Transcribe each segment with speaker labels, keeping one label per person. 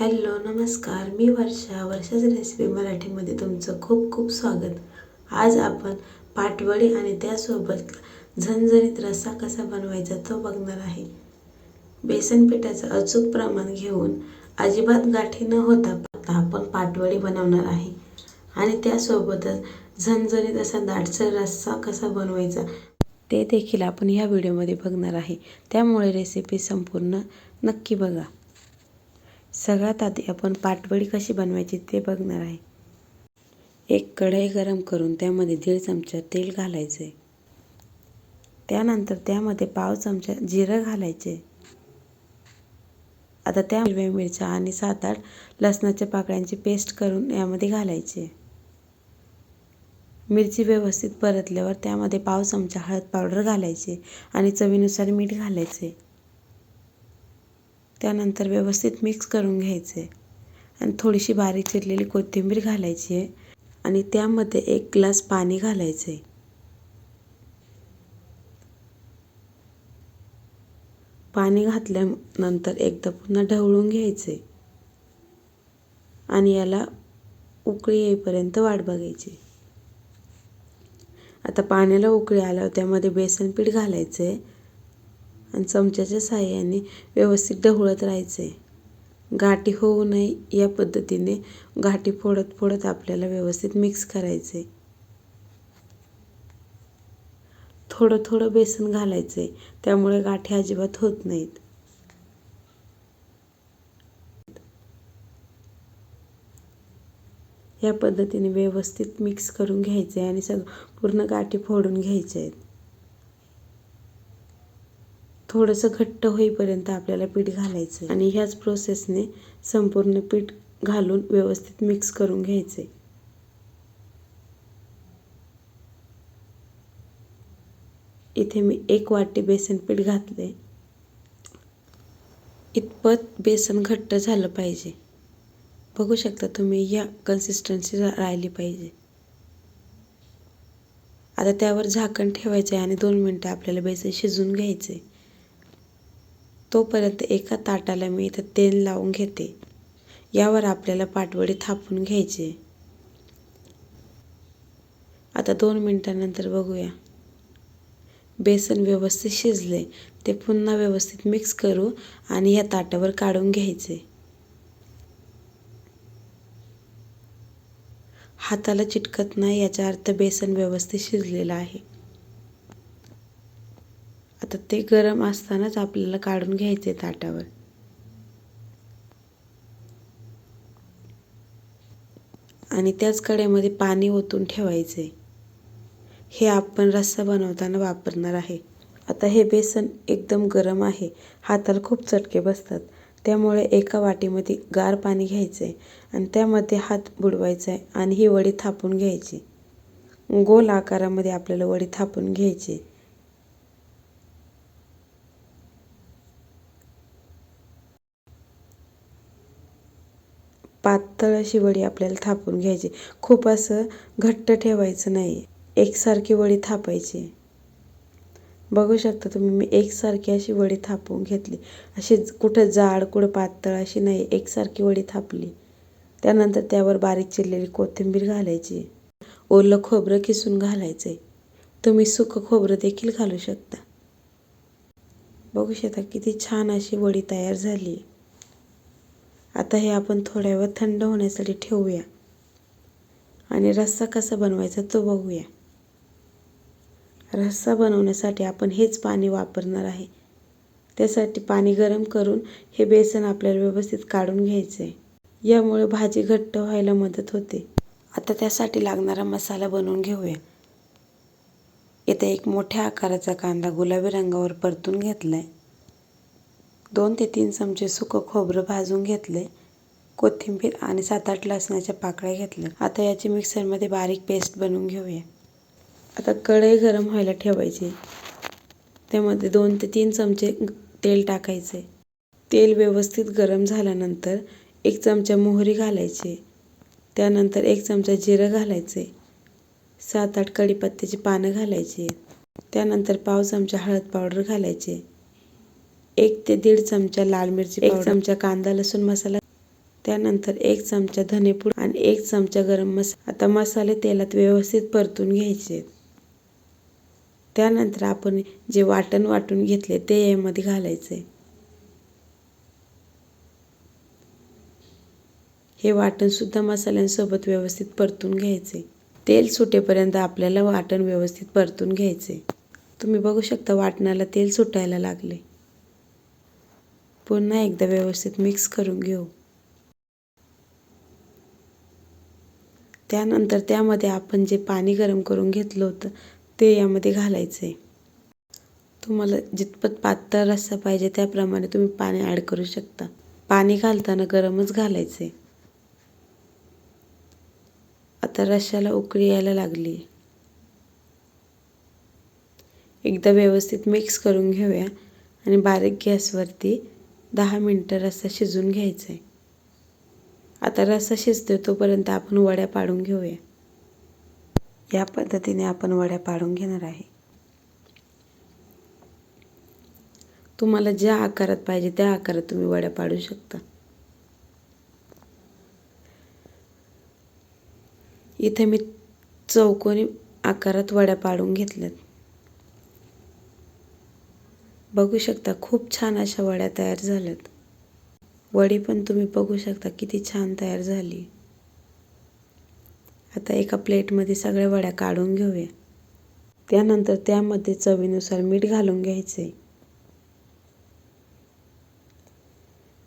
Speaker 1: Hello नमस्कार. मी वर्षा. वर्षाच recipe मराठीमध्ये तुमचं खूप खूप स्वागत. आज आपण पाटवडी आणि त्यासोबत झणझणीत रस्सा कसा बनवायचा तो बघणार आहे. बेसन पिठाचं अचूक प्रमाण घेऊन अजिबात गाठी न होता आपण पाटवडी बनवणार आहे. आणि त्यासोबतच झणझणीत असा दाटसर रस्सा कसा बनवायचा ते देखील आपण ह्या व्हिडिओमध्ये बघणार आहे. त्यामुळे रेसिपी संपूर्ण नक्की बघा. सगळ्यात आधी आपण पाटवडी कशी बनवायची ते बघणार आहे. एक कढई गरम करून त्यामध्ये दीड चमचा तेल घालायचे. त्यानंतर त्यामध्ये पाव चमचा जिरं घालायचे. आता त्या हिरव्या मिरच्या आणि सात आठ लसणाच्या पाकळ्यांची पेस्ट करून यामध्ये घालायचे. मिरची व्यवस्थित परतल्यावर त्यामध्ये पाव चमचा हळद पावडर घालायचे आणि चवीनुसार मीठ घालायचे. त्यानंतर व्यवस्थित मिक्स करून घ्यायचे. आणि थोडीशी बारीक चिरलेली कोथिंबीर घालायची आहे. आणि त्यामध्ये एक ग्लास पाणी घालायचे. पाणी घातल्यानंतर एकदा पुन्हा ढवळून घ्यायचे. आणि याला उकळी येईपर्यंत वाट बघायची. आता पाण्याला उकळी आल्यावर त्यामध्ये बेसन पीठ घालायचे. आणि चमच्याच्या साहाय्याने व्यवस्थित ढवळत आहे गाठी होऊ नये या पद्धतीने गाठी फोडत फोडत आपल्याला व्यवस्थित मिक्स करायचं. आहे थोडं थोडं बेसन घालायचं. आहे त्यामुळे गाठी अजिबात होत नाहीत. या पद्धतीने व्यवस्थित मिक्स करून घ्यायचे आणि सगळं पूर्ण गाठी फोडून घ्यायचे आहेत. थोडंसं घट्ट होईपर्यंत आपल्याला पीठ घालायचं आणि ह्याच प्रोसेसने संपूर्ण पीठ घालून व्यवस्थित मिक्स करून घ्यायचे इथे मी एक वाटी बेसन पीठ घातले इतपत बेसन घट्ट झालं पाहिजे. बघू शकता तुम्ही या कन्सिस्टन्सी राहिली पाहिजे. आता त्यावर झाकण ठेवायचे आणि दोन मिनटं आपल्याला बेसन शिजवून घ्यायचे तोपर्यंत एका ताटाला मी इथं तेल लावून घेते. यावर आपल्याला पाटवडी थापून घ्यायचे. आता दोन मिनटानंतर बघूया. बेसन व्यवस्थित शिजले ते पुन्हा व्यवस्थित मिक्स करू आणि या ताटावर काढून घ्यायचे. हाताला चिटकत नाही याचा अर्थ बेसन व्यवस्थित शिजलेलं आहे. आता ते गरम असतानाच आपल्याला काढून घ्यायचे ताटावर. आणि त्याच कडेमध्ये पाणी ओतून ठेवायचे. हे आपण रस्सा बनवताना वापरणार आहे. आता हे बेसन एकदम गरम आहे. हाताला खूप चटके बसतात. त्यामुळे एका वाटीमध्ये गार पाणी घ्यायचे आणि त्यामध्ये हात बुडवायचा आहे आणि ही वडी थापून घ्यायची. गोल आकारामध्ये आपल्याला वडी थापून घ्यायची. पातळ अशी वडी आपल्याला थापून घ्यायची. खूप असं घट्ट ठेवायचं नाही. एकसारखी वडी थापायची. बघू शकता तुम्ही मी एकसारखी अशी वडी थापून घेतली. अशी कुठं जाड कुठं पातळ अशी नाही एकसारखी वडी थापली. त्यानंतर त्यावर बारीक चिरलेली कोथिंबीर घालायची. ओलं खोबरं किसून घालायचं तुम्ही सुकं खोबरं देखील घालू शकता. बघू शकता किती छान अशी वडी तयार झाली. आता हे आपण थोड्या वेळ थंड होण्यासाठी ठेवूया. आणि रस्सा कसा बनवायचा तो बघूया. रस्सा बनवण्यासाठी आपण हेच पाणी वापरणार आहे. त्यासाठी पाणी गरम करून हे बेसन आपल्याला व्यवस्थित काढून घ्यायचं. आहे यामुळे भाजी घट्ट व्हायला मदत होते. आता त्यासाठी लागणारा मसाला बनवून घेऊया. येथे एक मोठ्या आकाराचा कांदा गुलाबी रंगावर परतून घेतला आहे दोन ते तीन चमचे सुकं खोबरं भाजून घेतले कोथिंबीर आणि सात आठ लसणाच्या पाकळ्या घेतल्या. आता याची मिक्सरमध्ये बारीक पेस्ट बनवून घेऊया. आता कढई गरम व्हायला ठेवायची. त्यामध्ये दोन ते तीन चमचे तेल टाकायचे. तेल व्यवस्थित गरम झाल्यानंतर एक चमचा मोहरी घालायची. त्यानंतर एक चमचा जिरं घालायचे. सात आठ कढीपत्त्याची पानं घालायची. त्यानंतर पाव चमचा हळद पावडर घालायचे. एक ते दीड चमचा लाल मिरची एक चमचा कांदा लसूण मसाला त्यानंतर एक चमचा धनेपूड आणि एक चमचा गरम मसाला आता मसाले तेलात व्यवस्थित परतून घ्यायचे. त्यानंतर आपण जे वाटण वाटून घेतले ते यामध्ये घालायचे. हे वाटण सुद्धा मसाल्यांसोबत व्यवस्थित परतून घ्यायचे. तेल सुटेपर्यंत आपल्याला वाटण व्यवस्थित परतून घ्यायचे. तुम्ही बघू शकता वाटणाला तेल सुटायला लागले. पुन्हा एकदा व्यवस्थित मिक्स करून घेऊ. त्यानंतर त्यामध्ये आपण जे पाणी गरम करून घेतलं होतं ते यामध्ये घालायचे तुम्हाला जितपत पातळ रस्सा पाहिजे त्याप्रमाणे तुम्ही पाणी ॲड करू शकता. पाणी घालताना गरमच घालायचे आता रश्श्याला उकळी यायला लागली. एकदा व्यवस्थित मिक्स करून घेऊया आणि बारीक गॅसवरती दहा मिनटं रस्सा शिजून घ्यायचा आहे आता रस्सा शिजतो तोपर्यंत आपण वड्या पाडून घेऊया. या पद्धतीने आपण वड्या पाडून घेणार आहे. तुम्हाला ज्या आकारात पाहिजे त्या आकारात तुम्ही वड्या पाडू शकता. इथे मी चौकोनी आकारात वड्या पाडून घेतल्यात. बघू शकता खूप छान अशा वड्या तयार झाल्यात. वडी पण तुम्ही बघू शकता किती छान तयार झाली. आता एका प्लेटमध्ये सगळ्या वड्या काढून घेऊया. त्यानंतर त्यामध्ये चवीनुसार मीठ घालून घ्यायचे.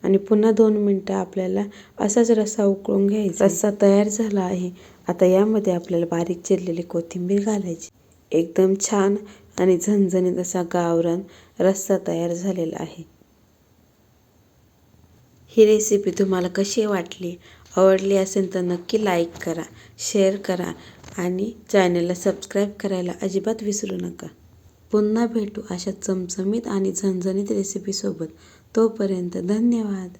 Speaker 1: आणि पुन्हा दोन मिनटं आपल्याला असाच रस्सा उकळून घ्यायचा. रस्सा तयार झाला आहे. आता यामध्ये आपल्याला बारीक चिरलेली कोथिंबीर घालायची. एकदम छान आणि झणझणीत असा गावरान रस्सा तयार झालेला आहे. ही रेसिपी तुम्हाला कशी वाटली? आवडली असेल तर नक्की लाईक करा शेअर करा आणि चॅनलला सबस्क्राईब करायला अजिबात विसरू नका. पुन्हा भेटू अशा चमचमीत आणि झणझणीत रेसिपीसोबत तोपर्यंत धन्यवाद.